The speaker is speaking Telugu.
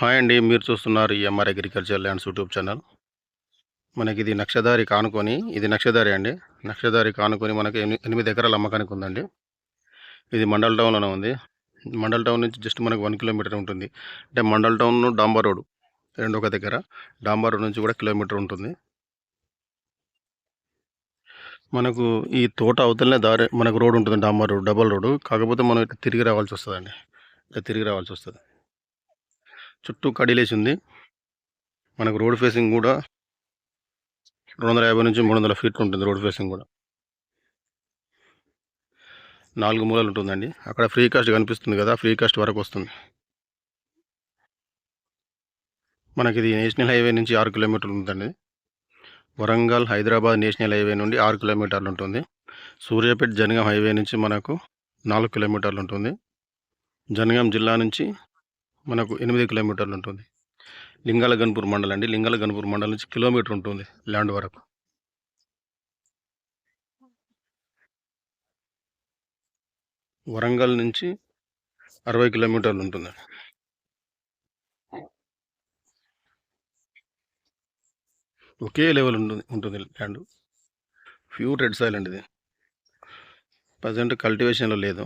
హాయ్ అండి మీరు చూస్తున్నారు MR agriculture lands YouTube channel మనకి ఇది నక్షదారి కానుకొని ఇది నక్షదారి అండి. నక్షదారి కానుకొని మనకి ఎనిమిది ఎకరాల అమ్మకానికి ఉందండి. ఇది మండల్ టౌన్లోనే ఉంది. మండల్ టౌన్ నుంచి జస్ట్ మనకు వన్ కిలోమీటర్ ఉంటుంది. అంటే మండల్ టౌన్ డాంబర్ రోడ్ రెండు ఒక దగ్గర. డాంబర్ రోడ్ నుంచి కూడా కిలోమీటర్ ఉంటుంది. మనకు ఈ తోట అవతలనే దారి మనకు రోడ్ ఉంటుంది డాంబర్ రోడ్ డబల్ రోడ్. కాకపోతే మనం ఇట్లా తిరిగి రావాల్సి వస్తుందండి. ఇట్లా తిరిగి రావాల్సి వస్తుంది. చుట్టూ కడిలేసి ఉంది మనకు రోడ్ ఫేసింగ్ కూడా రెండు వందల యాభై నుంచి మూడు వందల ఫీట్లు ఉంటుంది రోడ్ ఫేసింగ్ కూడా. నాలుగు మూలలు ఉంటుందండి. అక్కడ ఫ్రీ కాస్ట్ కనిపిస్తుంది కదా ఫ్రీ కాస్ట్ వరకు వస్తుంది. మనకి ఇది నేషనల్ హైవే నుంచి ఆరు కిలోమీటర్లు ఉందండి. వరంగల్ హైదరాబాద్ నేషనల్ హైవే నుండి ఆరు కిలోమీటర్లు ఉంటుంది. సూర్యాపేట జనగాం హైవే నుంచి మనకు నాలుగు కిలోమీటర్లు ఉంటుంది. జనగాం జిల్లా నుంచి మనకు ఎనిమిది కిలోమీటర్లు ఉంటుంది. లింగాల గన్పూర్ మండలం అండి. లింగాల గన్పూర్ మండలం నుంచి కిలోమీటర్ ఉంటుంది ల్యాండ్ వరకు. వరంగల్ నుంచి అరవై కిలోమీటర్లు ఉంటుంది. ఒకే లెవెల్ ఉంటుంది ఉంటుంది ల్యాండ్. ప్యూర్ రెడ్ సాయిల్ అండి ఇది. ప్రజెంట్ కల్టివేషన్లో లేదు.